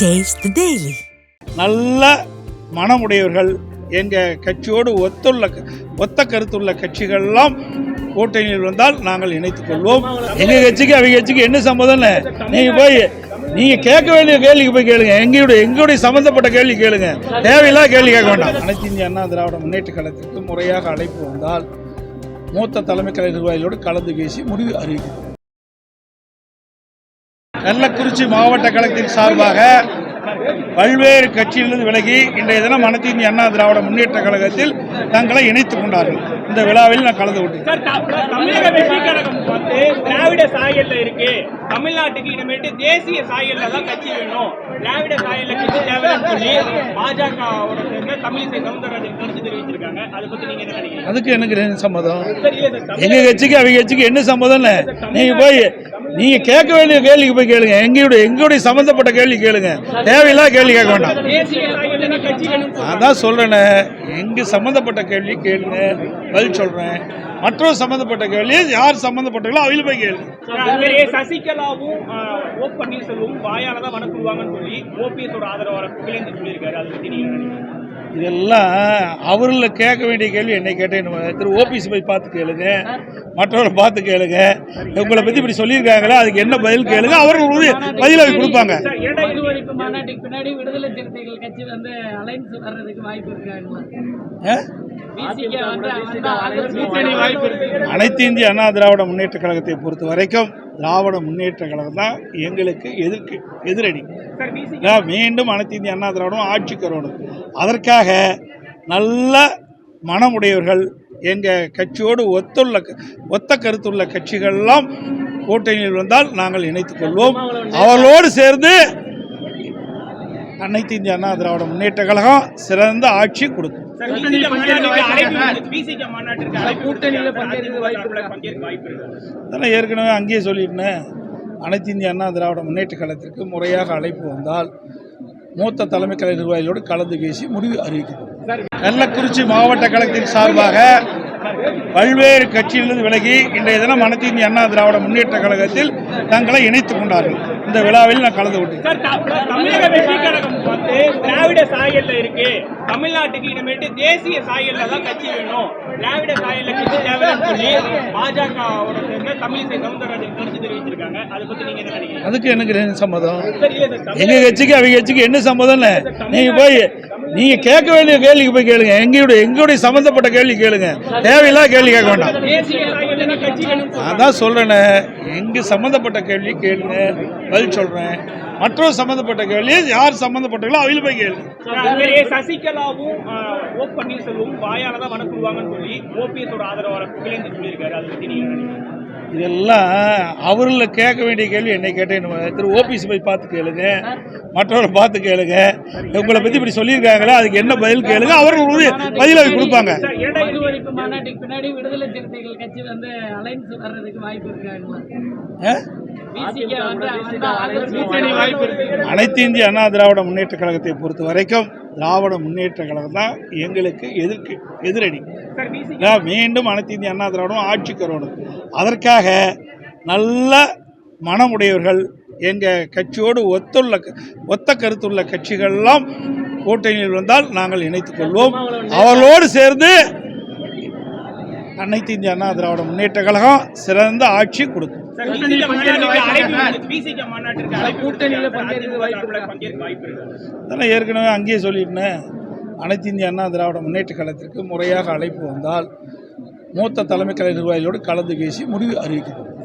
Taste daily நல்ல மனமுடையவர்கள் எங்கள் கட்சியோடு ஒத்துள்ள ஒத்த கருத்துள்ள கட்சிகள்லாம் கூட்டணியில் வந்தால் நாங்கள் இணைத்துக் கொள்வோம். எங்கள் கட்சிக்கு அவங்க கட்சிக்கு என்ன சம்மதம் நீங்கள் போய் நீங்கள் கேட்க வேண்டிய கேள்விக்கு போய் கேளுங்க. எங்களுடைய எங்களுடைய சம்மந்தப்பட்ட கேள்வி கேளுங்க. தேவையில்லா கேள்வி கேட்க வேண்டாம். அனைத்து இந்திய அண்ணா திராவிட முன்னேற்ற கழகத்திற்கு முறையாக அழைப்பு வந்தால் மூத்த தலைமை கலை நிர்வாகிகளோடு கலந்து பேசி முடிவு அறிவிக்கும் கள்ளக்குறிச்சி மாவட்ட கழகத்தின் சார்பாக பல்வேறு கட்சியிலிருந்து விலகி இன்றைய தினம் அனைத்து இந்திய அண்ணா திராவிட முன்னேற்ற கழகத்தில் தங்களை இணைத்துக் கொண்டார்கள். இந்த விழாவில் நான் கலந்து கொண்டேன். சார் த- தமிழக வெற்றி கழகம் வந்து திராவிட சாயல்ல இருக்கு. தமிழ்நாட்டுக்கு இனிமேட்டு தேசிய சாயல்ல தான் கட்சி வேணும். திராவிட சாயல்ல கட்சி தேவைன்னு சொல்லி பாஜகவோட சேர்ந்த தமிழிசை சவுந்தரராஜன் கருத்து தெரிவிச்சிருக்காங்க. அதை பத்தி நீங்க என்ன நினைக்கிறீங்க? அதுக்கு எனக்கு என்ன சம்மதம். எங்க கட்சிக்கு அவங்க கட்சிக்கு என்ன சம்மதம் நீங்க போய் நீங்க கேட்க வேண்டிய கேள்விக்கு போய் கேளுங்க. எங்களுடைய எங்களுடைய சம்பந்தப்பட்ட கேள்வி கேளுங்க. தேவையில்லாத கேள்வி கேட்க வேண்டாம். சாயல்ல தான் சொல்றேனே. எங்க சம்பந்தப்பட்ட கேள்வி கேளுங்க பதில் சொல்றேன். மற்றொரு சம்பந்தப்பட்ட கேள்வி யார் சம்பந்தப்பட்டாங்களோ அவங்கள போய் அதுமாதிரி சசிகலாவும் ஓ பன்னீர்செல்வமும் வாயால தான் வணக்குவாங்கன்னு சொல்லி ஓபிஎஸ் ஓட ஆதரவாளர் புகழேந்தி சொல்லியிருக்காரு. அதை நினைக்கிறீங்க? இதெல்லாம் அவரில் கேட்க வேண்டிய கேள்வி என்னை கேட்டேன். திரு ஓபிஎஸ் போய் பார்த்து கேளுங்க. மற்றவரை பார்த்து கேளுங்க. உங்களை பற்றி இப்படி சொல்லியிருக்காங்களா அதுக்கு என்ன பதில் கேளுங்க. அவர்கள் உறுதி பதில் அவங்க கொடுப்பாங்க. அனைத்து இந்திய அண்ணா திராவிட முன்னேற்ற கழகத்தை பொறுத்த வரைக்கும் திராவிட முன்னேற்ற கழகம் தான் எங்களுக்கு எதிர்க்கு எதிரணி நான் மீண்டும் அனைத்து இந்திய அண்ணா திராவிடம் ஆட்சிக்கு வரணும் அதற்காக நல்ல மனமுடையவர்கள் எங்கள் கட்சியோடு ஒத்துள்ள ஒத்த கருத்துள்ள கட்சிகள்லாம் கூட்டணியில் வந்தால் நாங்கள் இணைத்துக் கொள்வோம். அவர்களோடு சேர்ந்து அனைத்து இந்திய அண்ணா திராவிட முன்னேற்ற கழகம் சிறந்த ஆட்சி கொடுக்கும். அதெல்லாம் ஏற்கனவே அங்கேயே சொல்லிட்டேன் அனைத்து இந்திய அண்ணா திராவிட முன்னேற்ற கழகத்திற்கு முறையாக அழைப்பு வந்தால் மூத்த தலைமை கலை நிர்வாகிகளோடு கலந்து பேசி முடிவு அறிவிக்கப்படும். கள்ளக்குறிச்சி மாவட்ட கழகத்தின் சார்பாக பல்வேறு கட்சியிலிருந்து விலகி இன்றைய தினம் அனைத்து இந்திய அண்ணா திராவிட முன்னேற்ற கழகத்தில் தங்களை இணைத்துக் கொண்டார்கள். இந்த விழாவில் நான் கலந்து கொண்டேன். சாயல்ல இருக்கு. தமிழ்நாட்டுக்கு இனிமேட்டு தேசிய சாயல்ல தான் கட்சி வேணும். திராவிட சாயல்ல கட்சி தேவைன்னு சொல்லி பாஜகவோட சேர்ந்த தமிழிசை சவுந்தரராஜன் கருத்து தெரிவிச்சிருக்காங்க. அதை பத்தி நீங்க என்ன நினைக்கிறீங்க? அதுக்கு எனக்கு என்ன சம்மதம்? எங்க கட்சிக்கு அவங்க கட்சிக்கு என்ன சம்மதம் நீங்க போய் நீங்க கேட்க வேண்டிய கேள்விக்கு போய் கேளுங்க. எங்களுடைய எங்களுடைய சம்பந்தப்பட்ட கேள்வி கேளுங்க. தேவையில்லாத கேள்வி கேட்க வேண்டாம். தான் அதான் சொல்றேனே. எங்க சம்பந்தப்பட்ட கேள்வி கேளுங்க. பதில் சொல்றேன். மற்றொரு சம்பந்தப்பட்ட கேள்வி யார் சம்பந்தப்பட்டாங்களோ அவங்கள போய் கேளுங்க. சசிகலாவும் ஓ பன்னீர்செல்வமும் வாயால தான் வணக்குவாங்கன்னு சொல்லி ஓபிஎஸ் ஓட ஆதரவாளர் புகழேந்தி சொல்லியிருக்காரு அதை நினைக்கிறீங்க இதெல்லாம் அவரில் கேட்க வேண்டிய கேள்வி என்னை கேட்டேன் திரு ஓபிஎஸ் போய் பார்த்து கேளுங்க மற்றவரை பார்த்து கேளுங்க உங்களை பற்றி இப்படி சொல்லியிருக்காங்களா அதுக்கு என்ன பதில் கேளுங்க அவர்கள் உறுதி பதில் அவங்க கொடுப்பாங்க அனைத்து இந்திய அண்ணா திராவிட முன்னேற்ற கழகத்தை பொறுத்த வரைக்கும் திராவிட முன்னேற்ற கழகம் தான் எங்களுக்கு எதிர்க்கு எதிரணி மீண்டும் அனைத்து இந்திய அண்ணா திராவிடம் ஆட்சிக்கு வரணும் அதற்காக நல்ல மனமுடையவர்கள் எங்கள் கட்சியோடு ஒத்துள்ள ஒத்த கருத்துள்ள கட்சிகள்லாம் கூட்டணியில் வந்தால் நாங்கள் இணைத்துக் கொள்வோம். அவர்களோடு சேர்ந்து அனைத்து இந்திய அண்ணா திராவிட முன்னேற்ற கழகம் சிறந்த ஆட்சி கொடுக்கும். அதெல்லாம் ஏற்கனவே அங்கேயே சொல்லிட்டேன் அனைத்து இந்திய அண்ணா திராவிட முன்னேற்ற கழகத்திற்கு முறையாக அழைப்பு வந்தால் மூத்த தலைமை கலை நிர்வாகிகளோடு கலந்து பேசி முடிவு அறிவிக்கப்படும்.